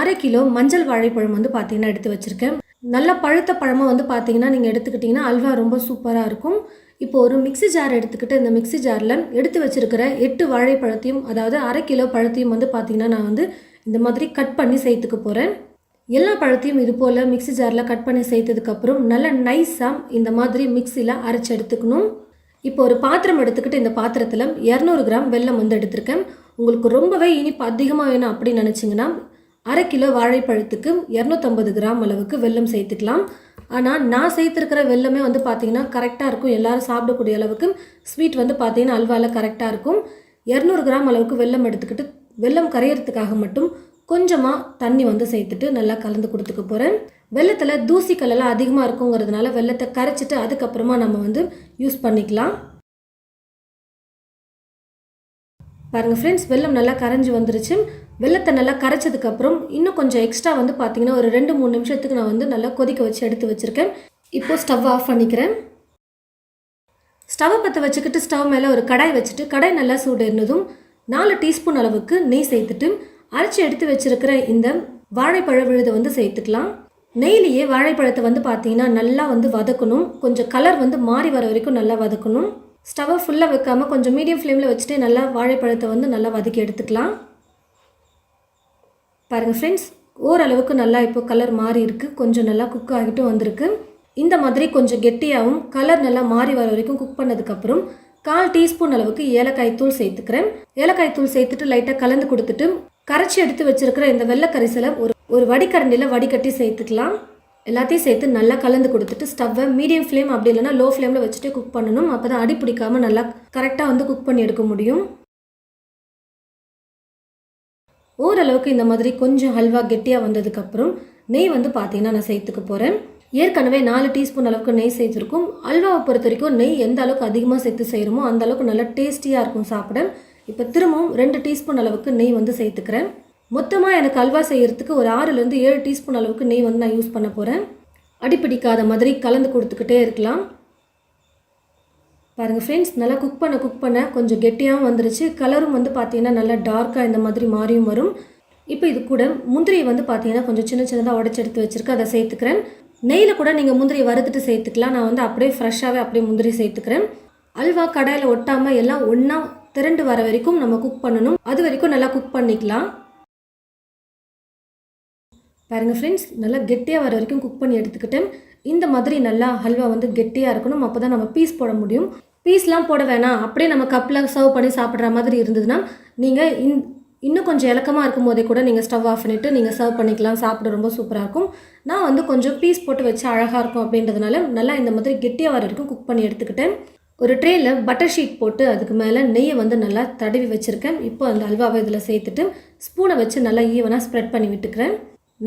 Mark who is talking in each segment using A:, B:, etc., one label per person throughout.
A: அரை கிலோ மஞ்சள் வாழைப்பழம் வந்து பார்த்தீங்கன்னா எடுத்து வச்சுருக்கேன். நல்ல பழுத்த பழமாக வந்து பார்த்தீங்கன்னா நீங்கள் எடுத்துக்கிட்டிங்கன்னா அல்வா ரொம்ப சூப்பராக இருக்கும். இப்போ ஒரு மிக்ஸி ஜார் எடுத்துக்கிட்டு இந்த மிக்ஸி ஜாரில் எடுத்து வச்சுருக்கிற எட்டு வாழைப்பழத்தையும் அதாவது அரை கிலோ பழத்தையும் வந்து பார்த்தீங்கன்னா நான் வந்து இந்த மாதிரி கட் பண்ணி சேர்த்துக்க போகிறேன் எல்லா பழத்தையும் இது போல் மிக்ஸி ஜாரில் கட் பண்ணி சேர்த்ததுக்கப்புறம் நல்ல நைஸாக இந்த மாதிரி மிக்சியில் அரைச்சி எடுத்துக்கணும். இப்போ ஒரு பாத்திரம் எடுத்துக்கிட்டு இந்த பாத்திரத்தில் இரநூறு கிராம் வெல்லம் வந்து எடுத்திருக்கேன். உங்களுக்கு ரொம்பவே இனிப்பு அதிகமாக வேணும் அப்படின்னு நினச்சிங்கன்னா அரை கிலோ வாழைப்பழத்துக்கு இரநூத்தம்பது கிராம் அளவுக்கு வெல்லம் சேர்த்துக்கலாம். ஆனால் நான் சேர்த்துருக்கிற வெல்லமே வந்து பார்த்தீங்கன்னா கரெக்டாக இருக்கும். எல்லாரும் சாப்பிடக்கூடிய அளவுக்கு ஸ்வீட் வந்து பார்த்தீங்கன்னா அல்வாவில் கரெக்டாக இருக்கும். இரநூறு கிராம் அளவுக்கு வெல்லம் எடுத்துக்கிட்டு வெல்லம் கரையிறதுக்காக மட்டும் கொஞ்சமாக தண்ணி வந்து சேர்த்துட்டு நல்லா கலந்து கொடுத்துக்க போகிறேன் வெள்ளத்தில் தூசிக்கல்லாம் அதிகமாக இருக்குங்கிறதுனால வெள்ளத்தை கரைச்சிட்டு அதுக்கப்புறமா நம்ம வந்து யூஸ் பண்ணிக்கலாம். பாருங்கள் ஃப்ரெண்ட்ஸ் வெல்லம் நல்லா கரைஞ்சி வந்துருச்சு. வெள்ளத்தை நல்லா கரைச்சதுக்கப்புறம் இன்னும் கொஞ்சம் எக்ஸ்ட்ரா வந்து பார்த்தீங்கன்னா ஒரு ரெண்டு மூணு நிமிஷத்துக்கு நான் வந்து நல்லா கொதிக்க வச்சு எடுத்து வச்சுருக்கேன். இப்போது ஸ்டவ் ஆஃப் பண்ணிக்கிறேன். ஸ்டவ்வை பற்ற வச்சுக்கிட்டு ஸ்டவ் மேலே ஒரு கடாய் வச்சுட்டு கடாய் நல்லா சூடு இருந்ததும் நாலு டீஸ்பூன் அளவுக்கு நெய் சேர்த்துட்டு அரைச்சி எடுத்து வச்சுருக்கிற இந்த வாழைப்பழ விழுதை வந்து சேர்த்துக்கலாம். நெய்லியே வாழைப்பழத்தை வந்து பார்த்தீங்கன்னா நல்லா வந்து வதக்கணும். கொஞ்சம் கலர் வந்து மாறி வர வரைக்கும் நல்லா வதக்கணும். ஸ்டவ்வை ஃபுல்லாக வைக்காமல் கொஞ்சம் மீடியம் ஃப்ளேமில் வச்சுட்டு நல்லா வாழைப்பழத்தை வந்து நல்லா வதக்கி எடுத்துக்கலாம். பாருங்கள் ஃப்ரெண்ட்ஸ் ஓரளவுக்கு நல்லா இப்போ கலர் மாறி இருக்குது கொஞ்சம் நல்லா குக் ஆகிட்டும் வந்திருக்கு. இந்த மாதிரி கொஞ்சம் கெட்டியாகவும் கலர் நல்லா மாறி வர வரைக்கும் குக் பண்ணதுக்கப்புறம் கால் டீஸ்பூன் அளவுக்கு ஏலக்காய் தூள் சேர்த்துக்கிறேன். ஏலக்காய் தூள் சேர்த்துட்டு லைட்டாக கலந்து கொடுத்துட்டு கரைச்சி எடுத்து வச்சிருக்கிற இந்த வெள்ளை கரிசலை ஒரு ஒரு வடிகரண்டியில் வடிகட்டி சேர்த்துக்கலாம். எல்லாத்தையும் சேர்த்து நல்லா கலந்து கொடுத்துட்டு ஸ்டவ்வை மீடியம் ஃப்ளேம் அப்படி இல்லைனா லோ ஃப்ளேமில் வச்சுட்டு குக் பண்ணணும். அப்போ தான் அடி பிடிக்காம நல்லா கரெக்டாக வந்து குக் பண்ணி எடுக்க முடியும். ஓரளவுக்கு இந்த மாதிரி கொஞ்சம் ஹல்வா கெட்டியாக வந்ததுக்கப்புறம் நெய் வந்து பார்த்தீங்கன்னா நான் சேர்த்துக்க போகிறேன் ஏற்கனவே நாலு டீஸ்பூன் அளவுக்கு நெய் சேர்த்துருக்கும். அல்வாவை பொறுத்த வரைக்கும் நெய் எந்த அளவுக்கு அதிகமாக சேர்த்து செய்கிறோமோ அந்த அளவுக்கு நல்லா டேஸ்டியாக இருக்கும் சாப்பிட. இப்போ திரும்பவும் ரெண்டு டீஸ்பூன் அளவுக்கு நெய் வந்து சேர்த்துக்கிறேன். மொத்தமாக எனக்கு அல்வா செய்கிறதுக்கு ஒரு ஆறுலேருந்து ஏழு டீஸ்பூன் அளவுக்கு நெய் வந்து நான் யூஸ் பண்ண போகிறேன் அடிப்பிடிக்காத மாதிரி கலந்து கொடுத்துக்கிட்டே இருக்கலாம். பாருங்கள் ஃப்ரெண்ட்ஸ் நல்லா குக் பண்ண குக் பண்ண கொஞ்சம் கெட்டியாகவும் வந்துருச்சு. கலரும் வந்து பார்த்தீங்கன்னா நல்லா டார்க்காக இந்த மாதிரி மாறியும் வரும். இப்போ இது கூட முந்திரியை வந்து பார்த்தீங்கன்னா கொஞ்சம் சின்ன சின்னதாக உடச்சி எடுத்து வச்சுருக்கேன். அதை சேர்த்துக்கிறேன். நெய்யில் கூட நீங்கள் முந்திரி வறுத்துட்டு சேர்த்துக்கலாம். நான் வந்து அப்படியே ஃப்ரெஷ்ஷாகவே அப்படியே முந்திரி சேர்த்துக்கிறேன். அல்வா கடையில் ஒட்டாமல் எல்லாம் ஒன்றா திரண்டு வர வரைக்கும் நம்ம குக் பண்ணணும். அது வரைக்கும் நல்லா குக் பண்ணிக்கலாம். பாருங்கள் ஃப்ரெண்ட்ஸ் நல்லா கெட்டியாக வர வரைக்கும் குக் பண்ணி எடுத்துக்கிட்டேன். இந்த மாதிரி நல்லா ஹல்வா வந்து கெட்டியாக இருக்கணும். அப்போ தான் நம்ம பீஸ் போட முடியும். பீஸ்லாம் போட வேணாம். அப்படியே நம்ம கப்பில் சர்வ் பண்ணி சாப்பிட்ற மாதிரி இருந்ததுன்னா நீங்கள் இன் இன்னும் கொஞ்சம் இலக்கமாக இருக்கும் போதே கூட நீங்கள் ஸ்டவ் ஆஃப் பண்ணிவிட்டு நீங்கள் சர்வ் பண்ணிக்கலாம். சாப்பிட ரொம்ப சூப்பராக இருக்கும். நான் வந்து கொஞ்சம் பீஸ் போட்டு வச்சு அழகாக இருக்கும் அப்படின்றதுனால நல்லா இந்த மாதிரி கெட்டியாக வர வரைக்கும் குக் பண்ணி எடுத்துக்கிட்டேன். ஒரு ட்ரேயில் பட்டர் ஷீட் போட்டு அதுக்கு மேலே நெய்யை வந்து நல்லா தடவி வச்சுருக்கேன். இப்போ அந்த அல்வாவை இதில் சேர்த்துட்டு ஸ்பூனை வச்சு நல்லா ஈவனாக ஸ்ப்ரெட் பண்ணி விட்டுக்கிறேன்.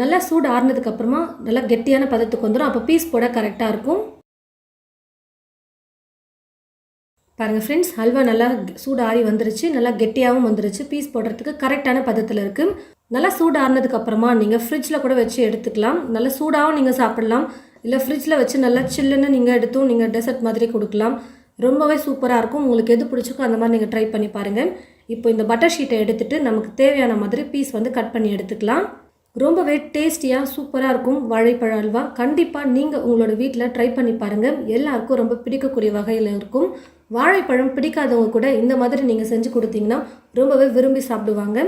A: நல்லா சூடு ஆறுனதுக்கப்புறமா நல்லா கெட்டியான பதத்துக்கு வந்துடும் அப்போ பீஸ் போட கரெக்டாக இருக்கும். பாருங்கள் ஃப்ரெண்ட்ஸ் ஹல்வா நல்லா சூடு ஆறி வந்துருச்சு நல்லா கெட்டியாகவும் வந்துருச்சு. பீஸ் போடுறதுக்கு கரெக்டான பதத்தில் இருக்குது நல்லா சூடு நீங்கள் ஃப்ரிட்ஜில் கூட வச்சு எடுத்துக்கலாம். நல்லா சூடாகவும் நீங்கள் சாப்பிடலாம். இல்லை ஃப்ரிட்ஜில் வச்சு நல்லா சில்லுன்னு நீங்கள் எடுத்தும் நீங்கள் டெசர்ட் மாதிரி கொடுக்கலாம். ரொம்பவே சூப்பராக இருக்கும். உங்களுக்கு எது பிடிச்சிக்கோ அந்த மாதிரி நீங்கள் ட்ரை பண்ணி பாருங்கள் இப்போ இந்த பட்டர் ஷீட்டை எடுத்துகிட்டு நமக்கு தேவையான மாதிரி பீஸ் வந்து கட் பண்ணி எடுத்துக்கலாம். ரொம்பவே டேஸ்டியாக சூப்பராக இருக்கும் வாழைப்பழ அல்வா. கண்டிப்பாக நீங்கள் உங்களோட வீட்டில் ட்ரை பண்ணி பாருங்கள் எல்லாருக்கும் ரொம்ப பிடிக்கக்கூடிய வகையில் இருக்கும். வாழைப்பழம் பிடிக்காதவங்க கூட இந்த மாதிரி நீங்கள் செஞ்சு கொடுத்தீங்கன்னா ரொம்பவே விரும்பி சாப்பிடுவாங்க.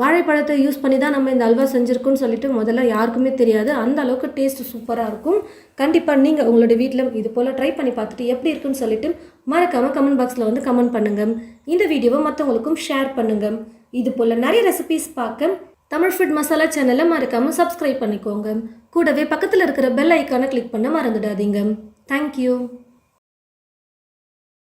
A: வாழைப்பழத்தை யூஸ் பண்ணி தான் நம்ம இந்த அல்வா செஞ்சுருக்கோன்னு சொல்லிட்டு முதல்ல யாருக்குமே தெரியாது. அந்த அளவுக்கு டேஸ்ட் சூப்பராக இருக்கும். கண்டிப்பாக நீங்கள் உங்களோட வீட்டில் இது போல் ட்ரை பண்ணி பார்த்துட்டு எப்படி இருக்குன்னு சொல்லிட்டு மறக்காமல் கமெண்ட் பாக்ஸில் வந்து கமெண்ட் பண்ணுங்கள் இந்த வீடியோவை மற்றவங்களுக்கும் ஷேர் பண்ணுங்கள் இது போல் நிறைய ரெசிபீஸ் பார்க்க தமிழ் ஃபுட் மசாலா சேனலை மறக்காமல் சப்ஸ்கிரைப் பண்ணிக்கோங்க. கூடவே பக்கத்தில் இருக்கிற பெல் ஐக்கானை கிளிக் பண்ண மறந்துடாதீங்க. தேங்க்யூ